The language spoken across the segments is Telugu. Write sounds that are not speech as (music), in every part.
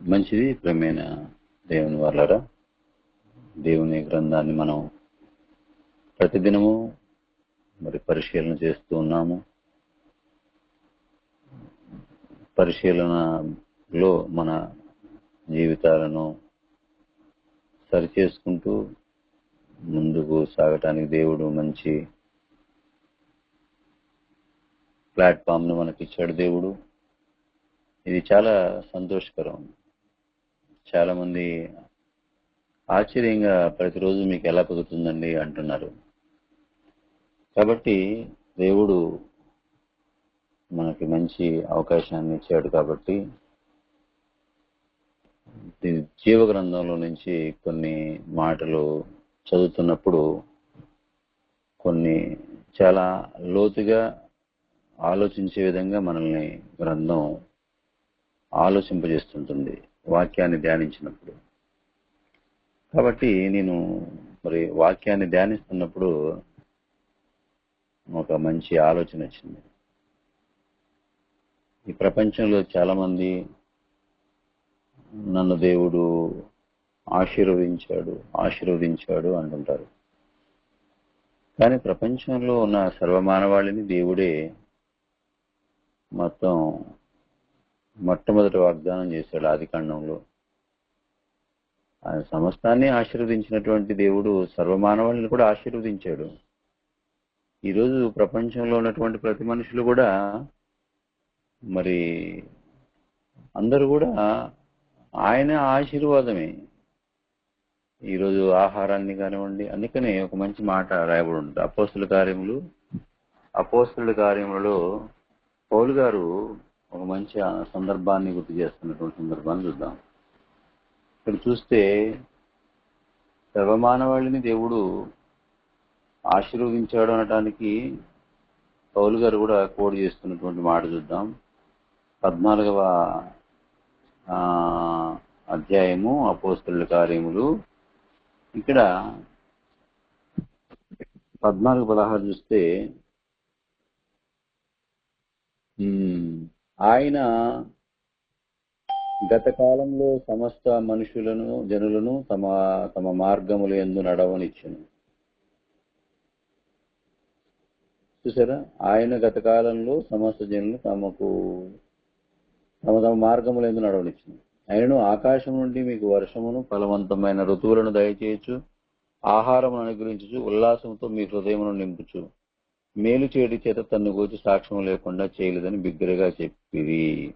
మంచిది ప్రేమైన దేవుని వాళ్ళరా దేవుని గ్రంథాన్ని మనం ప్రతిదినము మరి పరిశీలన చేస్తూ ఉన్నాము. పరిశీలనలో మన జీవితాలను సరిచేసుకుంటూ ముందుకు సాగటానికి దేవుడు మంచి ప్లాట్ఫామ్ను మనకిచ్చాడు మనకి ఇచ్చాడు దేవుడు. ఇది చాలా సంతోషకరం. చాలా మంది ఆశ్చర్యంగా ప్రతిరోజు మీకు ఎలా కుదురుతుందండి అంటున్నారు. కాబట్టి దేవుడు మనకి మంచి అవకాశాన్ని ఇచ్చాడు కాబట్టి జీవ గ్రంథంలో నుంచి కొన్ని మాటలు చదువుతున్నప్పుడు కొన్ని చాలా లోతుగా ఆలోచించే విధంగా మనల్ని గ్రంథం ఆలోచింపజేస్తుంటుంది. వాక్యాన్ని ధ్యానించినప్పుడు. కాబట్టి నేను మరి వాక్యాన్ని ధ్యానిస్తున్నప్పుడు ఒక మంచి ఆలోచన వచ్చింది. ఈ ప్రపంచంలో చాలామంది నన్ను దేవుడు ఆశీర్వదించాడు ఆశీర్వదించాడు అంటుంటారు. కానీ ప్రపంచంలో ఉన్న సర్వమానవాళిని దేవుడే మొత్తం మొట్టమొదటి వాగ్దానం చేశాడు ఆది కాండంలో. ఆయన సమస్తాన్ని ఆశీర్వదించినటువంటి దేవుడు సర్వమానవాళిని కూడా ఆశీర్వదించాడు. ఈరోజు ప్రపంచంలో ఉన్నటువంటి ప్రతి మనుషులు కూడా మరి అందరూ కూడా ఆయన ఆశీర్వాదమే. ఈరోజు ఆహారాన్ని కానివ్వండి అందుకనే ఒక మంచి మాట రాయబడి ఉంటుంది. అపోస్తుల కార్యములు అపోస్తుల కార్యములలో పౌలు గారు ఒక మంచి సందర్భాన్ని గుర్తు చేస్తున్నటువంటి సందర్భాన్ని చూద్దాం. ఇక్కడ చూస్తే సర్వమానవాళిని దేవుడు ఆశీర్వదించాడు అనటానికి పౌలు గారు కూడా కోడ్ చేస్తున్నటువంటి మాట చూద్దాం. పద్నాలుగవ ఆ, అధ్యాయము అపోస్తుల కార్యములు. ఇక్కడ పద్నాలుగు పదహారు చూస్తే ఆయన గత కాలంలో సమస్త మనుషులను జనులను తమ తమ మార్గములు ఎందు నడవనిచ్చును. చూసారా? ఆయన గత కాలంలో సమస్త జనులు తమకు తమ తమ మార్గములు ఎందు నడవనిచ్చును. ఆయనను ఆకాశం నుండి మీకు వర్షమును ఫలవంతమైన ఋతువులను దయచేయచ్చు ఆహారమును అనుగ్రహించు ఉల్లాసంతో మీ హృదయమును నింపుచు. మేలు చేయడం చేత తన్ను గూర్చి సాక్ష్యం లేకుండా చేయలేదని బిగ్గరగా చెప్పిరి.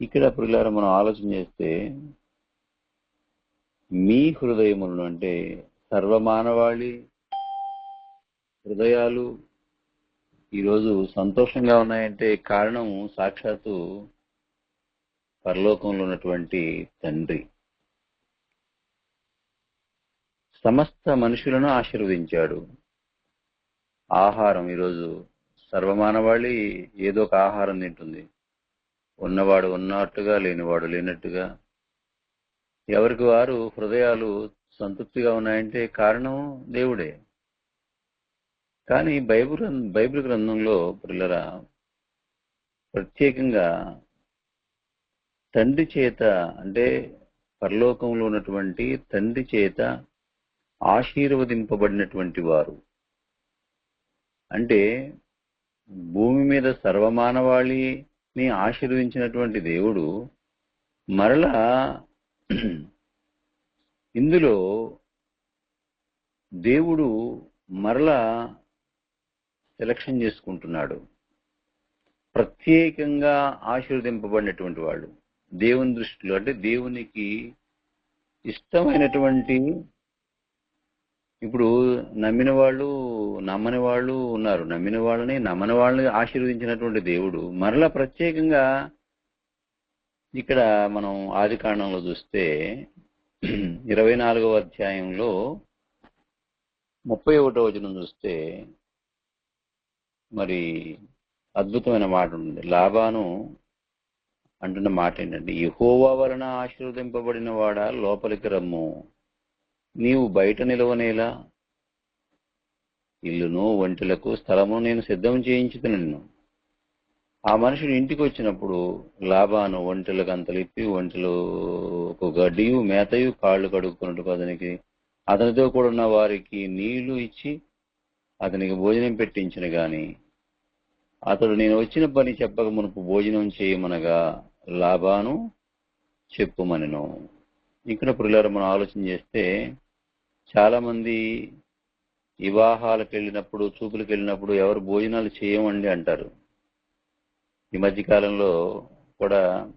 ఇక్కడ పిల్లల మనం ఆలోచన చేస్తే మీ హృదయములను అంటే సర్వమానవాళి హృదయాలు ఈరోజు సంతోషంగా ఉన్నాయంటే కారణం సాక్షాత్తు పరలోకంలో ఉన్నటువంటి తండ్రి. సమస్త మనుషులను ఆశీర్వదించాడు. ఆహారం ఈరోజు సర్వమానవాళి ఏదో ఒక ఆహారం తింటుంది. ఉన్నవాడు ఉన్నట్టుగా లేనివాడు లేనట్టుగా. ఎవరికి వారు హృదయాలు సంతృప్తిగా ఉన్నాయంటే కారణం దేవుడే. కానీ బైబిల్ బైబిల్ గ్రంథంలో పిల్లరా ప్రత్యేకంగా తండ్రి చేత అంటే పరలోకంలో ఉన్నటువంటి తండ్రి చేత ఆశీర్వదింపబడినటువంటి వారు. అంటే భూమి మీద సర్వమానవాళిని ఆశీర్వదించినటువంటి దేవుడు మరలా ఇందులో దేవుడు మరలా సెలక్షన్ చేసుకుంటున్నాడు. ప్రత్యేకంగా ఆశీర్వదింపబడినటువంటి వాళ్ళు దేవుని దృష్టిలో అంటే దేవునికి ఇష్టమైనటువంటి ఇప్పుడు నమ్మిన వాళ్ళు నమ్మని వాళ్ళు ఉన్నారు. నమ్మిన వాళ్ళని నమ్మని వాళ్ళని ఆశీర్వదించినటువంటి దేవుడు. మరలా ప్రత్యేకంగా ఇక్కడ మనం ఆది కాండంలో చూస్తే (clears throat) ఇరవై నాలుగవ అధ్యాయంలో ముప్పై ఒకటో వచనం చూస్తే మరి అద్భుతమైన మాట ఉంది. లాభాను అంటున్న మాట ఏంటంటే యహోవా వలన ఆశీర్వదింపబడిన వాడ? లోపలికి రమ్ము. నీవు బయట నిలవనేలా? ఇల్లును ఒంటిలకు స్థలము నేను సిద్ధం చేయించుతున్న నిన్ను ఆ మనుషుడు ఇంటికి వచ్చినప్పుడు లాభాను ఒంటెలు అంతలిప్పి ఒంటెలు ఒక గడ్డియు మేతయు కాళ్ళు కడుక్కున్నట్టు అతనికి అతనితో కూడా ఉన్న వారికి నీళ్ళు ఇచ్చి అతనికి భోజనం పెట్టించిన గాని అతడు నేను వచ్చిన పని చెప్పక మునుపు భోజనం చేయమనగా లాభాను చెప్పుమనను. ఇక్కడ పురులారు మనం ఆలోచన చేస్తే చాలామంది వివాహాలకు వెళ్ళినప్పుడు చూపులకు వెళ్ళినప్పుడు ఎవరు భోజనాలు చేయమండి అంటారు. ఈ మధ్యకాలంలో కూడా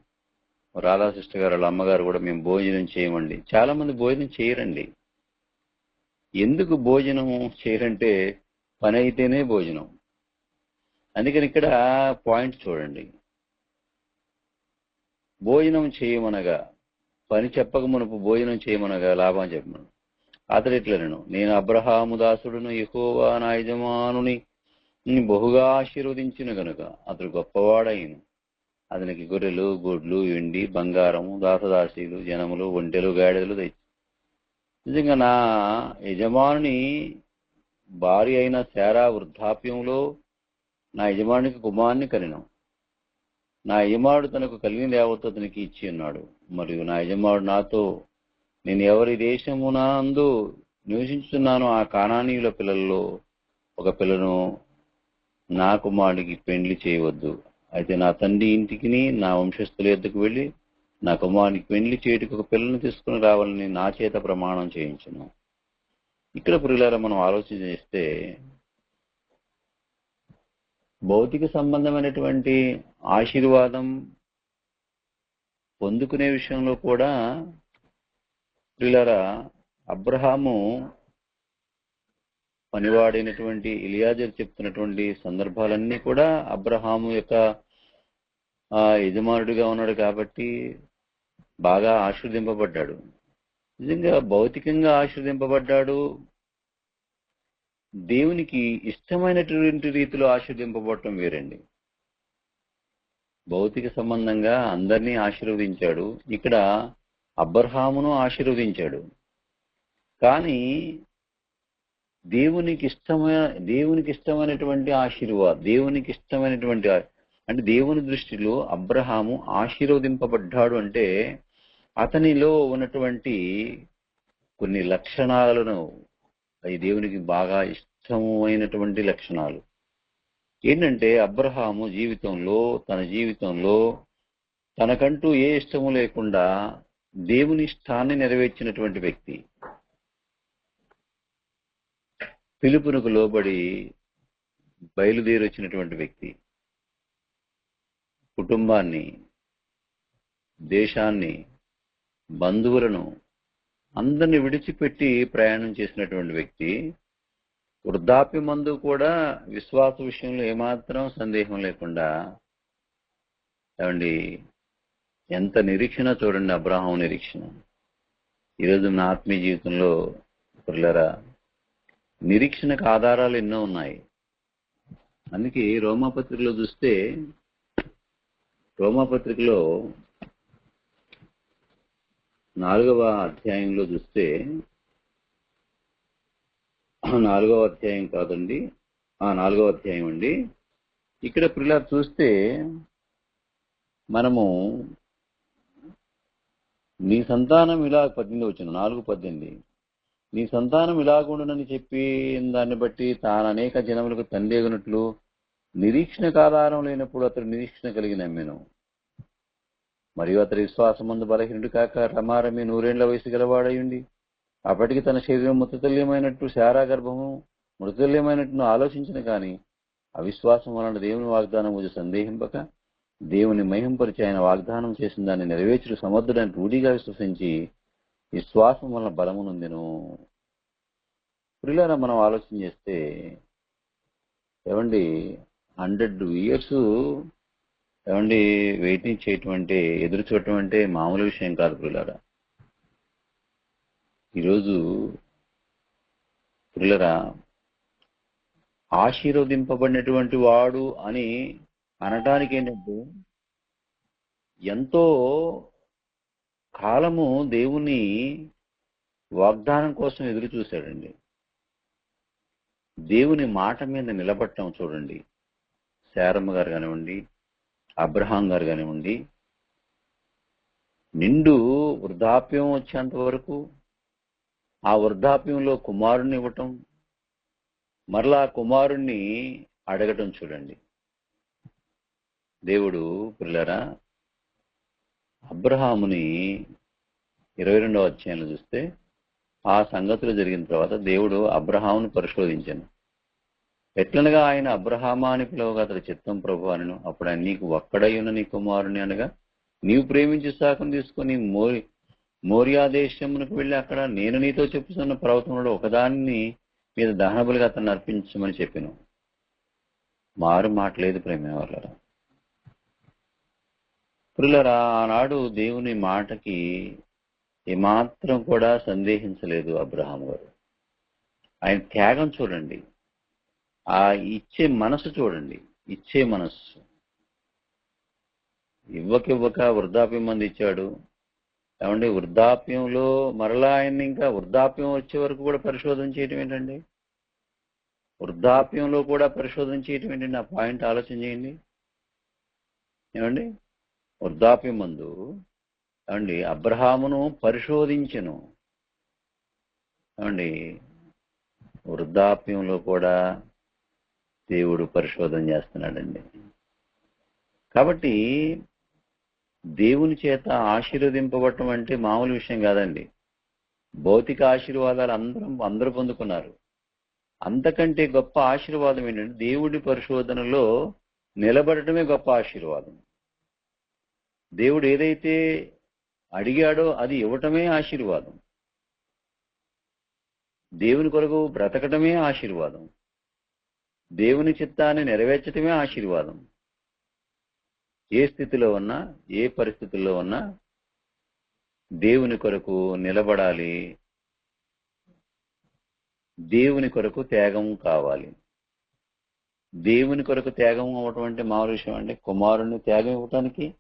రాధాశిష్ట గారు వాళ్ళ అమ్మగారు కూడా మేము భోజనం చేయమండి. చాలామంది భోజనం చేయరండి. ఎందుకు భోజనం చేయరంటే పని అయితేనే భోజనం. అందుకని ఇక్కడ పాయింట్ చూడండి. భోజనం చేయమనగా పని చెప్పక మునుపు భోజనం చేయమనగా లాభం చెప్పమను అతడు ఇట్లనను నేను అబ్రహాము దాసుడును యెహోవా నా యజమానుని బహుగా ఆశీర్వదించిన గనుక అతడు గొప్పవాడైను అతనికి గొర్రెలు గొడ్లు ఎండి బంగారము దాసదాసీలు జనములు ఒంటెలు గాడిదలు తెచ్చి నిజంగా నా యజమానుని భార్య అయిన శారా వృద్ధాప్యంలో నా యజమానికి కుమారుని కనినం నా యజమానుడు తనకు కలిగిన దేవత అతనికి ఇచ్చి ఉన్నాడు. మరియు నా యజమానుడు నాతో నేను ఎవరి దేశమునందు నివసించుతున్నానో ఆ కానానీయుల పిల్లల్లో ఒక పిల్లను నా కుమారుడికి పెండ్లి చేయవద్దు. అయితే నా తండ్రి ఇంటికి నా వంశస్థుల ఎద్దుకు వెళ్ళి నా కుమారునికి పెండ్లి చేయటికి ఒక పిల్లను తీసుకుని రావాలని నా చేత ప్రమాణం చేయించను. ఇక్కడ పురుగులారా మనం ఆలోచన చేస్తే భౌతిక సంబంధమైనటువంటి ఆశీర్వాదం పొందుకునే విషయంలో కూడా ప్రియులారా అబ్రహాము పనివాడైనటువంటి ఇలియాజర్ చెప్తున్నటువంటి సందర్భాలన్నీ కూడా అబ్రహాము యొక్క ఆ, యజమానుడిగా ఉన్నాడు కాబట్టి బాగా ఆశీర్దింపబడ్డాడు. నిజంగా భౌతికంగా ఆశీర్దింపబడ్డాడు. దేవునికి ఇష్టమైనటువంటి రీతిలో ఆశీర్దింపబడటం వేరండి. భౌతిక సంబంధంగా అందరినీ ఆశీర్వదించాడు. ఇక్కడ అబ్రహామును ఆశీర్వదించాడు. కానీ దేవునికి ఇష్టమైన దేవునికి ఇష్టమైనటువంటి ఆశీర్వాద దేవునికి ఇష్టమైనటువంటి అంటే దేవుని దృష్టిలో అబ్రహాము ఆశీర్వదింపబడ్డాడు అంటే అతనిలో ఉన్నటువంటి కొన్ని లక్షణాలను అవి దేవునికి బాగా ఇష్టమైనటువంటి లక్షణాలు. ఏంటంటే అబ్రహాము జీవితంలో తన జీవితంలో తనకంటూ ఏ ఇష్టము లేకుండా దేవుని ఇష్టాన్ని నెరవేర్చినటువంటి వ్యక్తి. పిలుపునకు లోబడి బయలుదేరి వచ్చినటువంటి వ్యక్తి. కుటుంబాన్ని దేశాన్ని బంధువులను అందరిని విడిచిపెట్టి ప్రయాణం చేసినటువంటి వ్యక్తి. వృద్ధాప్యమందు కూడా విశ్వాస విషయంలో ఏమాత్రం సందేహం లేకుండా ఏమండి ఎంత నిరీక్షణ చూడండి అబ్రాహం నిరీక్షణ. ఈరోజు నా ఆత్మీయ జీవితంలో పిల్లరా నిరీక్షణకు ఆధారాలు ఎన్నో ఉన్నాయి. అందుకే రోమాపత్రికలో చూస్తే రోమాపత్రికలో నాలుగవ అధ్యాయంలో చూస్తే నాలుగవ అధ్యాయం కాదండి. ఆ నాలుగవ అధ్యాయం అండి. ఇక్కడ ప్రిలా చూస్తే మనము నీ సంతానం ఇలా పద్దెనిమిది వచ్చిన నాలుగు పద్దెనిమిది. నీ సంతానం ఇలాగుండునని చెప్పి దాన్ని బట్టి తాను అనేక జనములకు తండ్రిగినట్లు నిరీక్షణకు ఆధారం లేనప్పుడు అతడు నిరీక్షణ కలిగి నమ్మెను. మరియు అతడి విశ్వాసమందు బలహీనుడు కాక రమారమి నూరేండ్ల వయసు గలవాడయుండి అప్పటికి తన శరీరం మృతతుల్యమైనట్టు శారా గర్భము ఆలోచించిన కాని అవిశ్వాసం వలన దేవుని వాగ్దానం గురించి సందేహింపక దేవుని మహింపరిచి ఆయన వాగ్దానం చేసిన దాన్ని నెరవేర్చుడు సమర్థుడని రూఢిగా విశ్వసించి విశ్వాసం వలన బలమునుందెను నొందెను. మనం ఆలోచన చేస్తే ఏమండి హండ్రెడ్ ఇయర్స్ ఏమండి వెయిటింగ్ చేయటం అంటే ఎదురు చూడటం అంటే మామూలు విషయం కాదు ప్రియులారా. ఈరోజు పిల్లరా ఆశీర్వదింపబడినటువంటి వాడు అని అనటానికి ఏంటంటే ఎంతో కాలము దేవుని వాగ్దానం కోసం ఎదురు చూశాడండి. దేవుని మాట మీద నిలబట్టడం చూడండి. శారమ్మ గారు కానివ్వండి అబ్రహాం గారు కానివ్వండి నిండు వృద్ధాప్యం వచ్చేంత వరకు ఆ వృద్ధాప్యంలో కుమారుణ్ణి ఇవ్వటం మరలా ఆ కుమారుణ్ణి అడగటం చూడండి. దేవుడు పిల్లరా అబ్రహాముని ఇరవై రెండవ అధ్యాయంలో చూస్తే ఆ సంగతులు జరిగిన తర్వాత దేవుడు అబ్రహామును పరిశోధించాను. ఎట్లనగా ఆయన అబ్రహామా అని పిలవగా అతడి చిత్తం ప్రభు అనను అప్పుడు ఆయన నీకు ఒక్కడై ఉన్న నీ కుమారుని అనగా నీవు ప్రేమించి శాఖం తీసుకొని మోరి మోర్యాదేశమునకు వెళ్ళి అక్కడ నేను నీతో చెప్పుతున్న పర్వతంలో ఒకదాన్ని మీద దహనబలిగా అతను అర్పించమని చెప్పాను. మారు మాటలేదు ప్రేమ వాళ్ళరా పురులరా ఆనాడు దేవుని మాటకి ఏమాత్రం కూడా సందేహించలేదు అబ్రహాం గారు. ఆయన త్యాగం చూడండి. ఆ ఇచ్చే మనసు చూడండి. ఇచ్చే మనస్సు. ఇవ్వకివ్వక వృద్ధాప్యం మంది ఇచ్చాడు ఏమండి వృద్ధాప్యంలో మరలా ఆయన్ని ఇంకా వృద్ధాప్యం వచ్చే వరకు కూడా పరిశోధన చేయటం ఏంటండి? వృద్ధాప్యంలో కూడా పరిశోధన చేయటం ఏంటండి? ఆ పాయింట్ ఆలోచన చేయండి. ఏమండి? వృద్ధాప్యం మందు ఏమండి అబ్రహామును పరిశోధించను. ఏమండి? వృద్ధాప్యంలో కూడా దేవుడు పరిశోధన చేస్తున్నాడండి. కాబట్టి దేవుని చేత ఆశీర్వదింపబడటం అంటే మామూలు విషయం కాదండి. భౌతిక ఆశీర్వాదాలు అందరం అందరూ పొందుకున్నారు. అంతకంటే గొప్ప ఆశీర్వాదం ఏంటంటే దేవుడి పరిశోధనలో నిలబడటమే గొప్ప ఆశీర్వాదం. దేవుడు ఏదైతే అడిగాడో అది ఇవ్వటమే ఆశీర్వాదం. దేవుని కొరకు బ్రతకటమే ఆశీర్వాదం. దేవుని చిత్తాన్ని నెరవేర్చటమే ఆశీర్వాదం. ఏ స్థితిలో ఉన్నా ఏ పరిస్థితుల్లో ఉన్నా దేవుని కొరకు నిలబడాలి. దేవుని కొరకు త్యాగం కావాలి. దేవుని కొరకు త్యాగం అవ్వటం అంటే మామూలు విషయం అంటే కుమారుణ్ణి త్యాగం ఇవ్వటానికి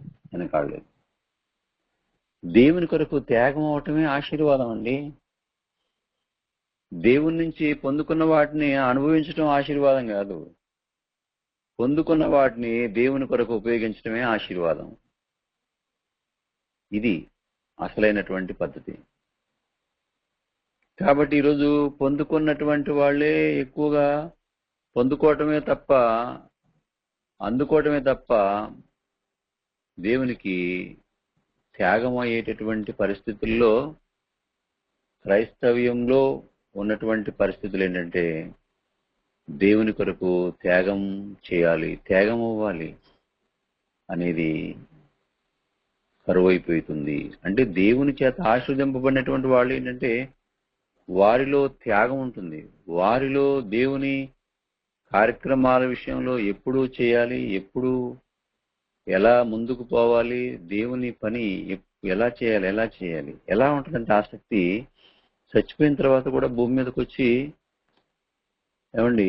వెనకాడలేదు. దేవుని కొరకు త్యాగం అవటమే ఆశీర్వాదం అండి. దేవుని నుంచి పొందుకున్న వాటిని అనుభవించడం ఆశీర్వాదం కాదు. పొందుకున్న వాటిని దేవుని కొరకు ఉపయోగించడమే ఆశీర్వాదం. ఇది అసలైనటువంటి పద్ధతి. కాబట్టి ఈరోజు పొందుకున్నటువంటి వాళ్ళే ఎక్కువగా పొందుకోవటమే తప్ప అందుకోవటమే తప్ప దేవునికి త్యాగం అయ్యేటటువంటి పరిస్థితుల్లో క్రైస్తవ్యంలో ఉన్నటువంటి పరిస్థితులు ఏంటంటే దేవుని కొరకు త్యాగం చేయాలి త్యాగం అవ్వాలి అనేది కరువైపోతుంది. అంటే దేవుని చేత ఆశ్రదింపబడినటువంటి వాళ్ళు ఏంటంటే వారిలో త్యాగం ఉంటుంది. వారిలో దేవుని కార్యక్రమాల విషయంలో ఎప్పుడు చేయాలి ఎప్పుడు ఎలా ముందుకు పోవాలి దేవుని పని ఎలా చేయాలి ఎలా చేయాలి ఎలా ఉంటుందంటే ఆసక్తి చచ్చిపోయిన తర్వాత కూడా భూమి మీదకి వచ్చి ఏమండి?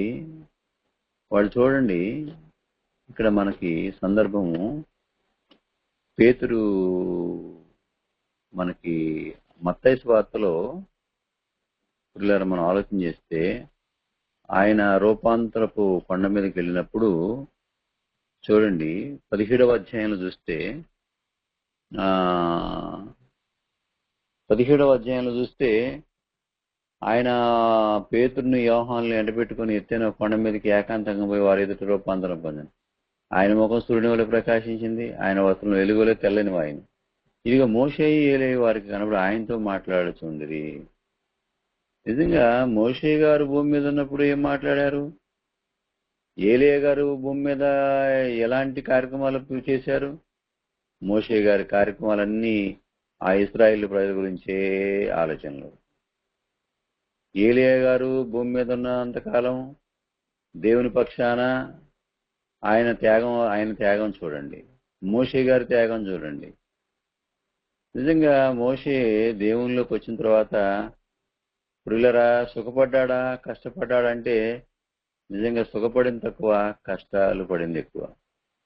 వాళ్ళు చూడండి ఇక్కడ మనకి సందర్భము పేతురు మనకి మత్తైస్ వార్తలో పిల్లలు మనం ఆలోచన చేస్తే ఆయన రూపాంతరపు కొండ మీదకి వెళ్ళినప్పుడు చూడండి పదిహేడవ అధ్యాయంలో చూస్తే పదిహేడవ అధ్యాయంలో చూస్తే ఆయన పేతుడిని యోహాన్ని ఎండబెట్టుకుని ఎత్తైన కొండ మీదకి ఏకాంతంగా పోయి వారి ఎదుటి రూపాంతరం పొందాను. ఆయన ముఖం సూర్యుని వల్ల ప్రకాశించింది. ఆయన వస్త్రం వెలుగులో తెల్లని వాయిని ఇదిగో మోషేయి ఏలే వారికి కనబడి ఆయనతో మాట్లాడుచుండిరి. నిజంగా మోషే గారు భూమి మీద ఉన్నప్పుడు ఏం మాట్లాడారు? ఏలే గారు భూమి మీద ఎలాంటి కార్యక్రమాలు చేశారు? మోషే గారి కార్యక్రమాలన్నీ ఆ ఇస్రాయిల్ ప్రజల గురించే ఆలోచనలు. ఏలియా గారు భూమి మీద ఉన్నంతకాలం దేవుని పక్షాన ఆయన త్యాగం ఆయన త్యాగం చూడండి. మోషే గారి త్యాగం చూడండి. నిజంగా మోషే దేవునిలోకి వచ్చిన తర్వాత పురులరా సుఖపడ్డా కష్టపడ్డాడంటే నిజంగా సుఖపడింది తక్కువ కష్టాలు పడింది ఎక్కువ.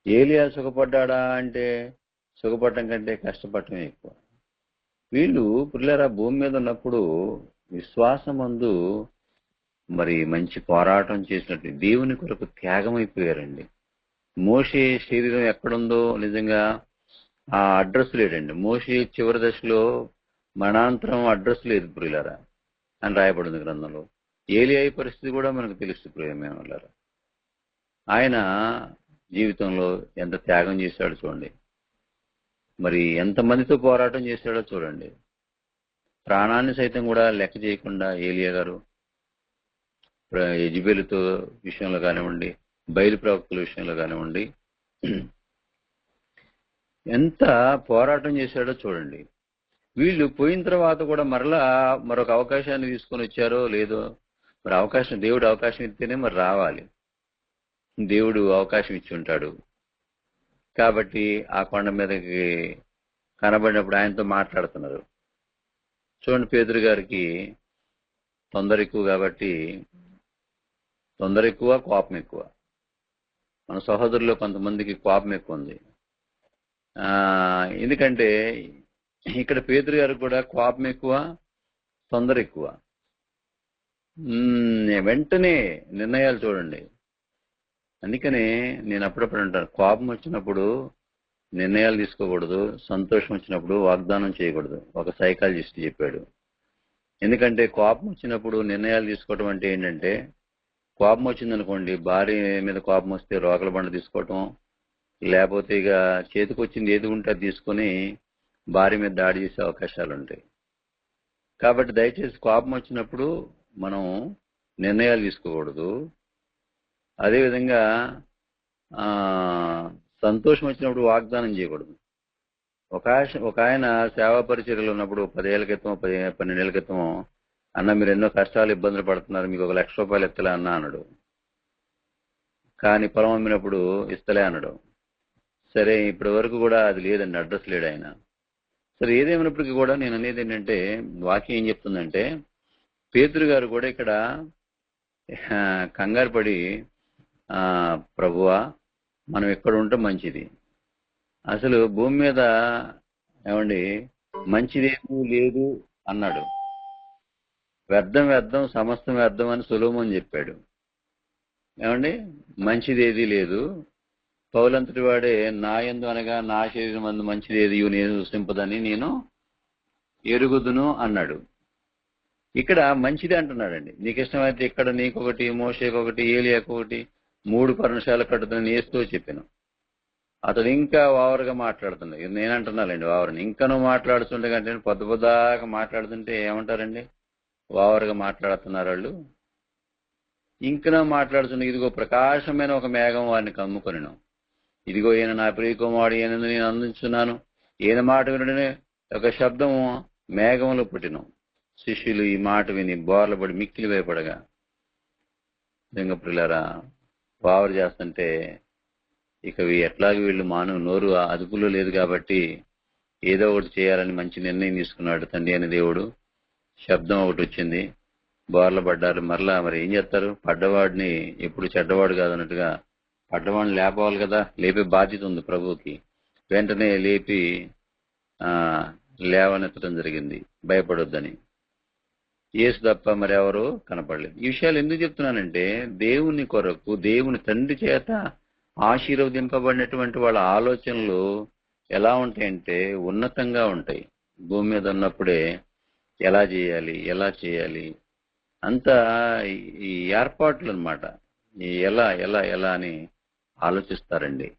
ఏలియా సుఖపడ్డాడా అంటే సుఖపడటం కంటే కష్టపడటం ఎక్కువ. వీళ్ళు పుల్లరా భూమి మీద ఉన్నప్పుడు విశ్వాసమందు మరి మంచి పోరాటం చేసినట్టు దేవుని కొరకు త్యాగం అయిపోయారండి మోషే శరీరం ఎక్కడుందో నిజంగా ఆ అడ్రస్ లేడండి. మోషే చివరి దశలో మరణాంతరం అడ్రస్ లేదు ప్రియులారా అని రాయబడింది గ్రంథంలో. ఏలియాయి పరిస్థితి కూడా మనకు తెలుసు ప్రియమేమల్లారా ఆయన జీవితంలో ఎంత త్యాగం చేశాడో చూడండి. మరి ఎంతమందితో పోరాటం చేశాడో చూడండి. ప్రాణాన్ని సైతం కూడా లెక్క చేయకుండా ఏలియా గారు ప్ర- విషయంలో కానివ్వండి బయలు ప్రవక్తల విషయంలో కానివ్వండి ఎంత పోరాటం చేశాడో చూడండి. వీళ్ళు పోయిన తర్వాత కూడా మరలా మరొక అవకాశాన్ని తీసుకొని వచ్చారో లేదో మరి అవకాశం దేవుడు అవకాశం ఇస్తేనే మరి రావాలి. దేవుడు అవకాశం ఇచ్చి ఉంటాడు. కాబట్టి ఆ కొండ మీదకి కనబడినప్పుడు ఆయనతో మాట్లాడుతున్నారు. చూడండి పేదరు గారికి తొందర ఎక్కువ కాబట్టి తొందర ఎక్కువ కోపం ఎక్కువ. మన సహోదరులో కొంతమందికి కోపం ఎక్కువ ఉంది. ఎందుకంటే ఇక్కడ పేదరు గారికి కూడా కోపం ఎక్కువ తొందర ఎక్కువ. వెంటనే నిర్ణయాలు చూడండి. అందుకనే నేను అప్పుడప్పుడు అంటాను కోపం వచ్చినప్పుడు నిర్ణయాలు తీసుకోకూడదు సంతోషం వచ్చినప్పుడు వాగ్దానం చేయకూడదు. ఒక సైకాలజిస్ట్ చెప్పాడు. ఎందుకంటే కోపం వచ్చినప్పుడు నిర్ణయాలు తీసుకోవడం అంటే ఏంటంటే కోపం వచ్చిందనుకోండి భార్య మీద కోపం వస్తే రోకల బండ తీసుకోవటం లేకపోతే ఇక చేతికి వచ్చింది ఏది ఉంటే అది తీసుకొని భార్య మీద దాడి చేసే అవకాశాలు ఉంటాయి. కాబట్టి దయచేసి కోపం వచ్చినప్పుడు మనం నిర్ణయాలు తీసుకోకూడదు. అదేవిధంగా సంతోషం వచ్చినప్పుడు వాగ్దానం చేయకూడదు. ఒక ఆశ- ఒక ఆయన సేవా పరిచర్యలో ఉన్నప్పుడు పదేళ్ళ క్రితం పది పన్నెండేళ్ళ క్రితం అన్న మీరు ఎన్నో కష్టాలు ఇబ్బందులు పడుతున్నారు మీకు ఒక లక్ష రూపాయలు ఇస్తలే అన్న అన్నాడు కానీ పొలం అమ్మినప్పుడు ఇస్తలే అన్నాడు సరే ఇప్పటి వరకు కూడా అది లేదండి అడ్రస్ లేడు ఆయన. సరే ఏదేమైనప్పటికీ కూడా నేను అనేది ఏంటంటే వాక్యం ఏం చెప్తుందంటే పేతురు గారు కూడా ఇక్కడ కంగారు పడి ప్రభువా మనం ఎక్కడ ఉంటే మంచిది. అసలు భూమి మీద ఏమండి మంచిదేమీ లేదు అన్నాడు. వ్యర్థం వ్యర్థం సమస్తం వ్యర్థం అని సులోమని చెప్పాడు. ఏమండి మంచిదేది లేదు. పౌలంతటి వాడే నా ఎందు అనగా నా శరీరం అందు మంచిదేది నేను సృష్టింపదని నేను ఎరుగుదును అన్నాడు. ఇక్కడ మంచిది అంటున్నాడండి. నీకు ఇష్టమైతే ఇక్కడ నీకొకటి మోషేకొకటి ఏలియాకొకటి మూడు పర్ణశాల కట్టుదని నేస్తో చెప్పాను. అతడు ఇంకా వావరుగా మాట్లాడుతున్నాడు ఇది నేను అంటున్నానండి ఓవర్ని ఇంకా నువ్వు మాట్లాడుతుంటే కంటే పొద్దు పొద్దాక మాట్లాడుతుంటే ఏమంటారండి? వావరుగా మాట్లాడుతున్నారు వాళ్ళు. ఇంకనో మాట్లాడుతుండే ఇదిగో ప్రకాశమైన ఒక మేఘం వారిని కమ్ముకొనిను. ఇదిగో ఈయన నా ప్రియకుమారుడు ఈయన నేను అందించున్నాను. ఈయన మాట వినడనే ఒక శబ్దము మేఘంలో పుట్టినాం. శిష్యులు ఈ మాట విని బోర్లపడి మిక్కిలి భయపడగా లింగప్రిలరా పావర్ చేస్తుంటే ఇక ఎట్లాగే వీళ్ళు మాను నోరు అదుపులో లేదు కాబట్టి ఏదో ఒకటి చేయాలని మంచి నిర్ణయం తీసుకున్నాడు తండ్రి అనే దేవుడు. శబ్దం ఒకటి వచ్చింది. బోర్ల పడ్డారు. మరలా మరి ఏం చేస్తారు? పడ్డవాడిని ఎప్పుడు చెడ్డవాడు కాదన్నట్టుగా పడ్డవాడిని లేపవాలి కదా లేపే బాధ్యత ఉంది ప్రభువుకి. వెంటనే లేపి ఆ లేవనెత్తడం జరిగింది. భయపడొద్దని. యేసు తప్ప మరి ఎవరు కనపడలేదు. ఈ విషయాలు ఎందుకు చెప్తున్నానంటే దేవుని కొరకు దేవుని తండ్రి చేత ఆశీర్వదింపబడినటువంటి వాళ్ళ ఆలోచనలు ఎలా ఉంటాయంటే ఉన్నతంగా ఉంటాయి. భూమి మీద ఉన్నప్పుడే ఎలా చేయాలి ఎలా చేయాలి అంతా ఈ- ఏర్పాట్లు అనమాట ఈ ఎలా ఎలా ఎలా అని ఆలోచిస్తారండి.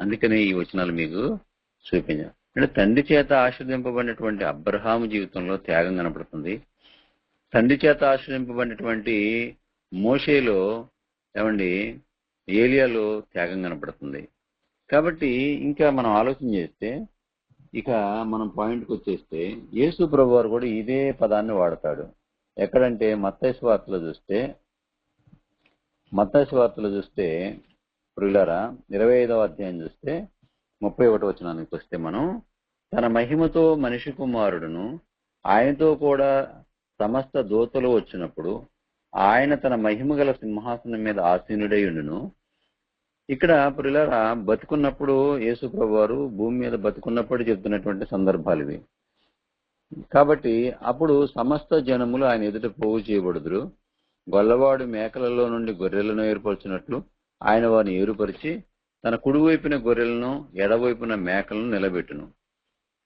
అందుకని ఈ వచనాలు మీకు చూపించాను అంటే తండ్రి చేత ఆశీర్దింపబడినటువంటి అబ్రహాము జీవితంలో త్యాగం కనపడుతుంది. తండ్రి చేత ఆశ్రయింపబడినటువంటి మోషేలో ఏమండి ఏలియాలో త్యాగం కనపడుతుంది. కాబట్టి ఇంకా మనం ఆలోచన చేస్తే ఇక మనం పాయింట్కి వచ్చేస్తే యేసు ప్రభు వారు కూడా ఇదే పదాన్ని వాడతాడు. ఎక్కడంటే మత్తైసు వార్తలో చూస్తే మత్తైసు వార్తలో చూస్తే ప్రియులరా ఇరవై ఐదవ అధ్యాయం చూస్తే ముప్పై ఒకటి వచనానికి వస్తే మనం తన మహిమతో మనిషి కుమారుడును ఆయనతో కూడా సమస్త దూతలు వచ్చినప్పుడు ఆయన తన మహిమ గల సింహాసనం మీద ఆసీనుడై ఉండును. ఇక్కడ ప్రియులారా బతుకున్నప్పుడు యేసు ప్రభు వారు భూమి మీద బతుకున్నప్పుడు చెప్తున్నటువంటి సందర్భాలు ఇవి. కాబట్టి అప్పుడు సమస్త జనములు ఆయన ఎదుట పోగు చేయబడుదురు. గొల్లవాడు మేకలలో నుండి గొర్రెలను ఏర్పరచినట్లు ఆయన వారిని ఏరుపరిచి తన కుడివైపున గొర్రెలను ఎడవైపున మేకలను నిలబెట్టును.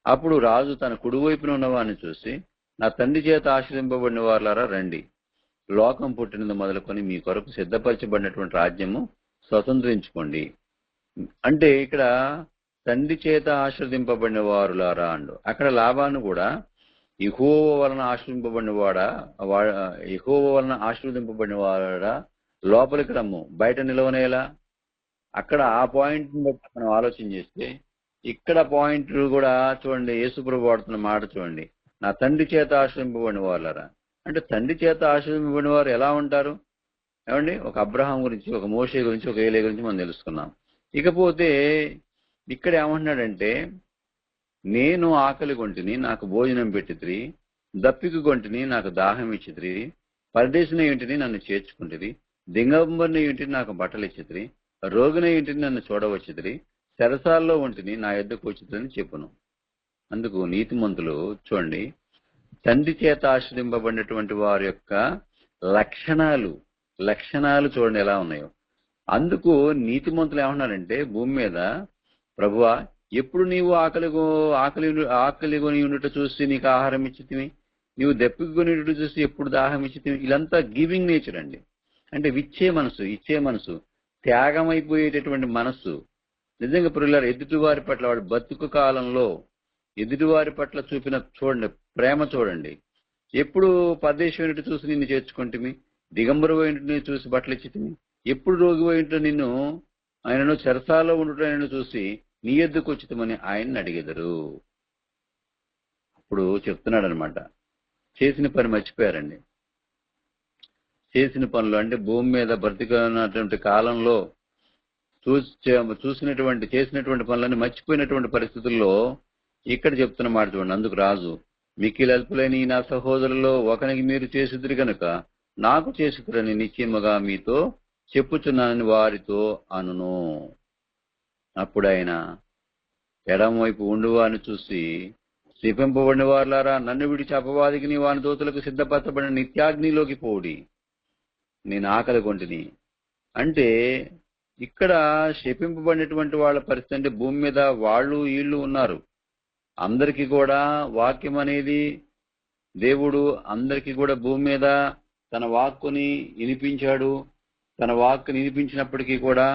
అప్పుడు రాజు తన కుడివైపున ఉన్నవాడిని చూసి నా తండ్రి చేత ఆశ్రయింపబడిన వారులారా రండి. లోకం పుట్టినది మొదలుకొని మీ కొరకు సిద్ధపరచబడినటువంటి రాజ్యము స్వతంత్రించుకోండి. అంటే ఇక్కడ తండ్రి చేత ఆశ్రదింపబడిన వారులారా అండు. అక్కడ లాభాన్ని కూడా ఇహోవ వలన ఆశ్రదింపబడిన వాడా ఇహోవ వలన ఆశ్రదింపబడిన వాడా లోపలికి రమ్ము. బయట నిలవనేలా అక్కడ ఆ పాయింట్ బట్టి మనం ఆలోచన చేస్తే ఇక్కడ పాయింట్ కూడా చూడండి యేసుప్రభు వాడుతున్న మాట చూడండి. నా తండ్రి చేత ఆశ్రయింపబడిన వాళ్ళరా? అంటే తండ్రి చేత ఆశ్రయింపబడిన వారు ఎలా ఉంటారు? ఏమండి? ఒక అబ్రహాం గురించి ఒక మోషే గురించి ఒక ఏలే గురించి మనం తెలుసుకున్నాం ఇకపోతే ఇక్కడ ఏమంటున్నాడంటే నేను ఆకలి కొంటిని నాకు భోజనం పెట్టిద్రి దప్పికి కొంటిని నాకు దాహం ఇచ్చిద్రి పరదేశిన ఇంటిని నన్ను చేర్చుకుంటుంది దిగంబరిని ఇంటిని నాకు బట్టలు ఇచ్చిద్రి రోగిన ఇంటిని నన్ను చూడవచ్చిద్రి చెరసాల్లో ఉంటిని నా యొద్దకు వచ్చిందని చెప్పును. అందుకు నీతిమంతులు చూడండి తండ్రి చేత ఆశ్రదింపబడినటువంటి వారి యొక్క లక్షణాలు లక్షణాలు చూడండి ఎలా ఉన్నాయో. అందుకు నీతిమంతులు ఏమన్నారంటే భూమి మీద ప్రభువా ఎప్పుడు నీవు ఆకలి ఆకలి ఆకలి కొని చూసి నీకు ఆహారం ఇచ్చితివి? నీవు దెప్పికొని కొని చూసి ఎప్పుడు దాహం ఇచ్చితివి? ఇదంతా గివింగ్ నేచర్ అండి. అంటే ఇచ్చే మనసు ఇచ్చే మనసు త్యాగమైపోయేటటువంటి మనస్సు నిజంగా పిల్లలు ఎదుటివారి పట్ల వాడు బతుకు కాలంలో ఎదుటివారి పట్ల చూపిన చూడండి ప్రేమ చూడండి. ఎప్పుడు పరదేశమైనట్టు చూసి నిన్ను చేర్చుకుంటుమి? దిగంబరు చూసి బట్టలు ఇచ్చితిమి ఎప్పుడు రోగి పోయినట్టు నిన్ను ఆయనను చెరసాలో ఉండటం చూసి నీ ఎద్దుకు వచ్చితమని ఆయన్ని అడిగెదరు. అప్పుడు చెప్తున్నాడు అనమాట చేసిన పని మర్చిపోయారండి. చేసిన పనులు అంటే భూమి మీద బ్రతికనటువంటి కాలంలో చూసి చూసినటువంటి చేసినటువంటి పనులన్నీ మర్చిపోయినటువంటి పరిస్థితుల్లో ఇక్కడ చెప్తున్న మాట చూడండి. అందుకు రాజు మిక్కిలి అల్పులైన నా సహోదరులో ఒకనికి మీరు చేసిద్దరు గనుక నాకు చేసుకురని నిశ్చయముగా మీతో చెప్పుచున్నానని వారితో అనును. అప్పుడు ఆయన ఎడమ వైపు ఉండువాని చూసి శిపింపబడిన వారులారా నన్ను విడిచి అపవాదికి నీ వాని దోతులకు సిద్ధపరచబడిన నిత్యాగ్నిలోకి పోడి. నేను ఆకలి కొంటిని. అంటే ఇక్కడ శపింపబడినటువంటి వాళ్ళ పరిస్థితి అంటే భూమి మీద వాళ్ళు వీళ్ళు ఉన్నారు. అందరికీ కూడా వాక్యం అనేది దేవుడు అందరికీ కూడా భూమి మీద తన వాక్కుని వినిపించాడు. తన వాక్కుని వినిపించినప్పటికీ కూడా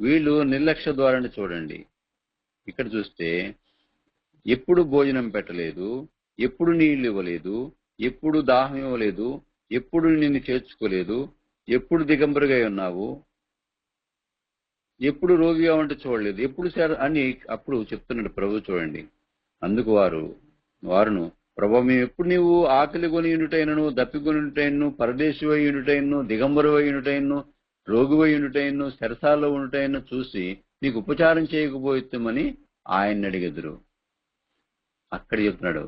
వీళ్ళు నిర్లక్ష్య ద్వారాన్ని చూడండి. ఇక్కడ చూస్తే ఎప్పుడు భోజనం పెట్టలేదు ఎప్పుడు నీళ్ళు ఇవ్వలేదు ఎప్పుడు దాహం ఇవ్వలేదు ఎప్పుడు నిన్ను చేర్చుకోలేదు ఎప్పుడు దిగంబరుగా ఉన్నావు ఎప్పుడు రోగిగా ఉంటే చూడలేదు ఎప్పుడు సార్ అని అప్పుడు చెప్తున్నాడు ప్రభు చూడండి. అందుకు వారు వారును ప్రభు ఎప్పుడు నీవు ఆకలి కొని ఉండుటైనను దప్పికొని ఉండుటైను పరదేశి అయి ఉండుటైను దిగంబరు అయి ఉండుటైను రోగి సెరసాల్లో ఉండుటైను చూసి నీకు ఉపచారం చేయకపోతామని ఆయన్ని అడిగెదురు. అక్కడ చెప్తున్నాడు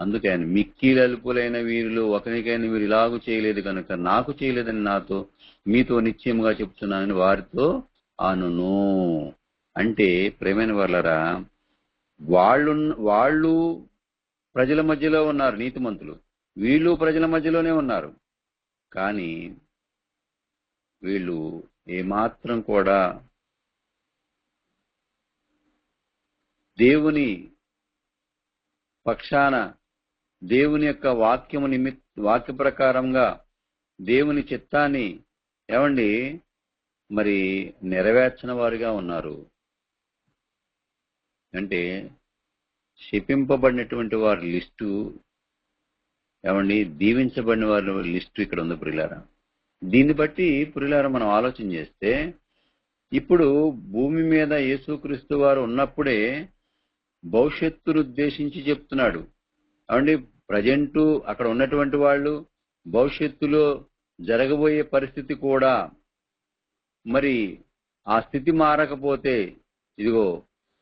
అందుకే ఆయన మిక్కీలు అల్పులైన వీరిలో ఒకరికైనా వీరు ఇలాగూ చేయలేదు కనుక నాకు చేయలేదని నాతో మీతో నిశ్చయముగా చెప్తున్నానని వారితో అనును అంటే ప్రేమైన వాళ్ళరా వాళ్ళు వాళ్ళు ప్రజల మధ్యలో ఉన్నారు నీతిమంతులు. వీళ్ళు ప్రజల మధ్యలోనే ఉన్నారు. కానీ వీళ్ళు ఏమాత్రం కూడా దేవుని పక్షాన దేవుని యొక్క వాక్యము నిమిత్ వాక్య ప్రకారంగా దేవుని చిత్తాన్ని ఏమండి? మరి నెరవేర్చిన వారుగా ఉన్నారు. అంటే శపింపబడినటువంటి వారి లిస్టు ఏమండి? దీవించబడిన వారి లిస్టు ఇక్కడ ఉంది పురిలారా. దీన్ని బట్టి పురిలారా మనం ఆలోచన చేస్తే ఇప్పుడు భూమి మీద యేసుక్రీస్తు వారు ఉన్నప్పుడే భవిష్యత్తును ఉద్దేశించి చెప్తున్నాడు. అవండి ప్రజెంటు అక్కడ ఉన్నటువంటి వాళ్ళు భవిష్యత్తులో జరగబోయే పరిస్థితి కూడా మరి ఆ స్థితి మారకపోతే ఇదిగో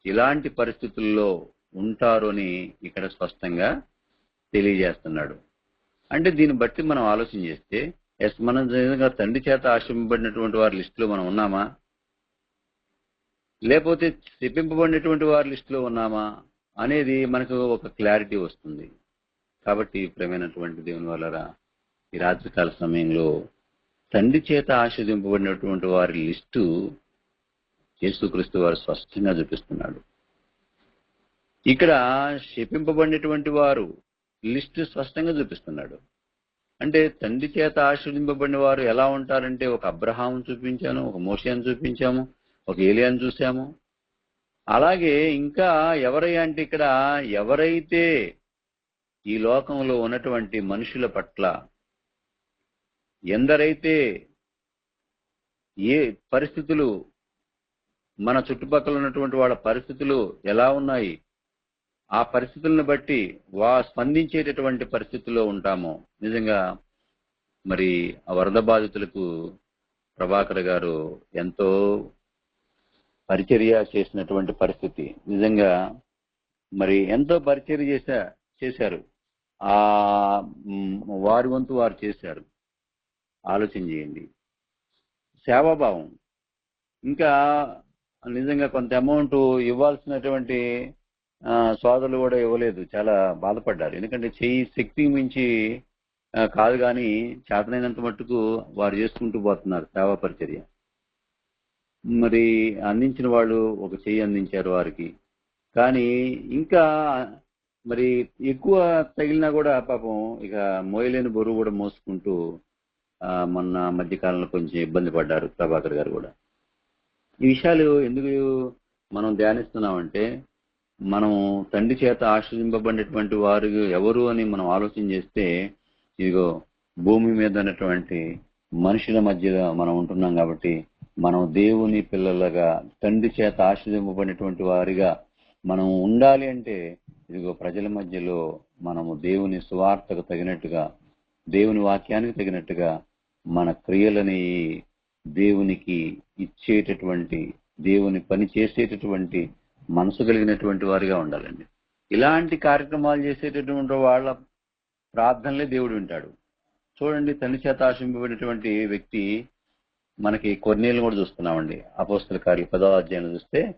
ఇలాంటి పరిస్థితుల్లో ఉంటారు అని ఇక్కడ స్పష్టంగా తెలియజేస్తున్నాడు. అంటే దీన్ని బట్టి మనం ఆలోచన చేస్తే ఎస్ మనం నిజంగా తండ్రి చేత ఆశ్రమింపబడినటువంటి వారి లిస్టులో మనం ఉన్నామా? లేకపోతే చెప్పింపబడినటువంటి వారి లిస్టులో ఉన్నామా అనేది మనకు ఒక క్లారిటీ వస్తుంది. కాబట్టి ప్రేమైనటువంటి దేవుని వల్లరా ఈ రాత్రికాల సమయంలో తండ్రి చేత ఆశ్రదింపబడినటువంటి వారి లిస్టు యేసుక్రీస్తు వారు స్పష్టంగా చూపిస్తున్నాడు. ఇక్కడ శపింపబడినటువంటి వారు లిస్ట్ స్పష్టంగా చూపిస్తున్నాడు. అంటే తండ్రి చేత ఆశీర్దింపబడిన వారు ఎలా ఉంటారంటే ఒక అబ్రహాం చూపించాను ఒక మోషియాను చూపించాము ఒక ఏలియాను చూసాము అలాగే ఇంకా ఎవరై అంటే ఇక్కడ ఎవరైతే ఈ లోకంలో ఉన్నటువంటి మనుషుల పట్ల ఎందరైతే ఏ పరిస్థితులు మన చుట్టుపక్కల ఉన్నటువంటి వాళ్ళ పరిస్థితులు ఎలా ఉన్నాయి? ఆ పరిస్థితులను బట్టి వా స్పందించేటటువంటి పరిస్థితుల్లో ఉంటామో? నిజంగా మరి ఆ వరద బాధితులకు ప్రభాకర్ గారు ఎంతో పరిచర్య చేసినటువంటి పరిస్థితి. నిజంగా మరి ఎంతో పరిచర్య చేసా చేశారు. ఆ వారి వంతు వారు చేశారు. ఆలోచన చేయండి. సేవాభావం ఇంకా నిజంగా కొంత అమౌంట్ ఇవ్వాల్సినటువంటి సోదరులు కూడా ఇవ్వలేదు. చాలా బాధపడ్డారు. ఎందుకంటే చెయ్యి శక్తి మించి కాదు కానీ చేతనైనంత మట్టుకు వారు చేసుకుంటూ పోతున్నారు సేవా పరిచర్య. మరి అందించిన వాళ్ళు ఒక చెయ్యి అందించారు వారికి. కానీ ఇంకా మరి ఎక్కువ తగిలినా కూడా పాపం ఇక మోయలేని బరువు కూడా మోసుకుంటూ మొన్న మధ్యకాలంలో కొంచెం ఇబ్బంది పడ్డారు ప్రభాకర్ గారు కూడా. ఈ విషయాలు ఎందుకు మనం ధ్యానిస్తున్నామంటే మనం తండ్రి చేత ఆశ్రయింపబడినటువంటి వారు ఎవరు అని మనం ఆలోచన చేస్తే ఇదిగో భూమి మీద ఉన్నటువంటి మనుషుల మధ్యలో మనం ఉంటున్నాం కాబట్టి మనం దేవుని పిల్లలుగా తండ్రి చేత ఆశ్రయింపబడినటువంటి వారిగా మనం ఉండాలి అంటే ఇదిగో ప్రజల మధ్యలో మనము దేవుని సువార్తకు తగినట్టుగా దేవుని వాక్యానికి తగినట్టుగా మన క్రియలని దేవునికి ఇచ్చేటటువంటి దేవుని పని చేసేటటువంటి మనసు కలిగినటువంటి వారిగా ఉండాలండి. ఇలాంటి కార్యక్రమాలు చేసేటటువంటి వాళ్ళ ప్రార్థనలే దేవుడు వింటాడు. చూడండి తండ్రి చేత ఆశింపబడినటువంటి వ్యక్తి మనకి కొన్నేళ్ళు కూడా చూస్తున్నామండి. అపోస్తల కార్య పదో అధ్యాయం చూస్తే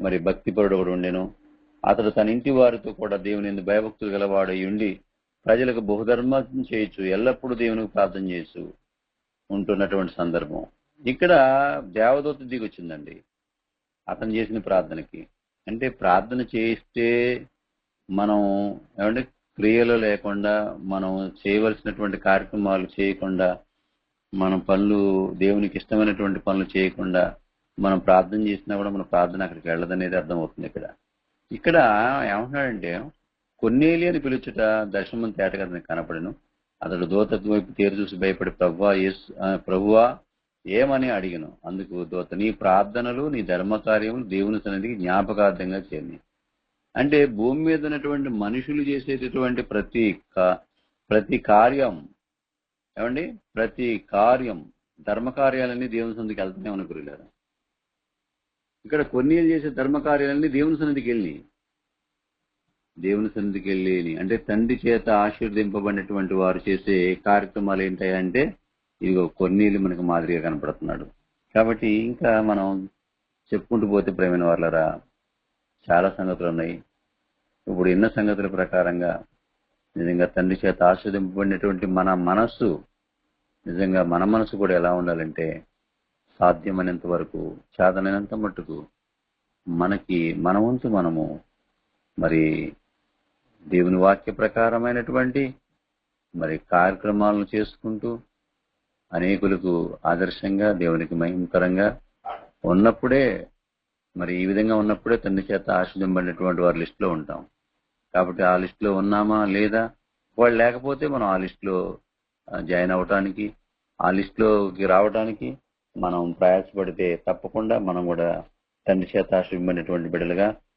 మరి భక్తిపరుడు కూడా ఉండేను. అతడు తన ఇంటి వారితో కూడా దేవుని ఎందు భయభక్తులు గలవాడు ఉండి ప్రజలకు బహుధర్మం చేయొచ్చు ఎల్లప్పుడూ దేవునికి ప్రార్థన చేయొచ్చు ఉంటున్నటువంటి సందర్భం. ఇక్కడ దేవదూత దిగొచ్చిందండి. అతను చేసిన ప్రార్థనకి. అంటే ప్రార్థన చేస్తే మనం ఏమంటే క్రియలు లేకుండా మనం చేయవలసినటువంటి కార్యక్రమాలు చేయకుండా మనం పనులు దేవునికి ఇష్టమైనటువంటి పనులు చేయకుండా మనం ప్రార్థన చేసినా కూడా మన ప్రార్థన అక్కడికి వెళ్ళదనేది అర్థమవుతుంది ఇక్కడ. ఇక్కడ ఏమంటున్నాడంటే కొన్నేలి అని పిలుచుట దర్శనం తేటగా అతనికి కనపడను. అతడు దూత వైపు తీరు చూసి భయపడి ప్రభువా యేసు ప్రభువా ఏమని అడిగిన అందుకు దోత నీ ప్రార్థనలు నీ ధర్మకార్యములు దేవుని సన్నిధికి జ్ఞాపకార్థంగా చేయండి అంటే భూమి మీద ఉన్నటువంటి మనుషులు చేసేటటువంటి ప్రతి ప్రతి కార్యం ఏమండి? ప్రతి కార్యం ధర్మకార్యాలన్నీ దేవుని సన్నిధికి వెళ్తూనే ఉన్నాయి ఇక్కడ కొన్ని చేసే ధర్మకార్యాలన్నీ దేవుని సన్నిధికి వెళ్ళి దేవుని సన్నిధికి వెళ్ళి అంటే తండ్రి చేత ఆశీర్దింపబడినటువంటి వారు చేసే కార్యక్రమాలు ఏంటంటే ఇదిగో కొన్నీళ్ళు మనకు మాదిరిగా కనపడుతున్నాడు. కాబట్టి ఇంకా మనం చెప్పుకుంటూ పోతే ప్రేమైన వాళ్ళరా చాలా సంగతులు ఉన్నాయి. ఇప్పుడు ఎన్న సంగతుల ప్రకారంగా నిజంగా తండ్రి చేత ఆస్వాదింపబడినటువంటి మన మనస్సు నిజంగా మన మనసు కూడా ఎలా ఉండాలంటే సాధ్యమైనంత వరకు చాదనైనంత మట్టుకు మనకి మన వంతు మనము మరి దేవుని వాక్య ప్రకారమైనటువంటి మరి కార్యక్రమాలను చేసుకుంటూ అనేకులకు ఆదర్శంగా దేవునికి మహిమకరంగా ఉన్నప్పుడే మరి ఈ విధంగా ఉన్నప్పుడే తండ్రి చేత ఆశీర్దింపడినటువంటి వారి లిస్టులో ఉంటాం. కాబట్టి ఆ లిస్టులో ఉన్నామా లేదా? వాళ్ళు లేకపోతే మనం ఆ లిస్టులో జాయిన్ అవ్వటానికి ఆ లిస్టులోకి రావడానికి మనం ప్రయాసపడితే తప్పకుండా మనం కూడా తండ్రి చేత ఆశీర్దింపడినటువంటి బిడ్డలుగా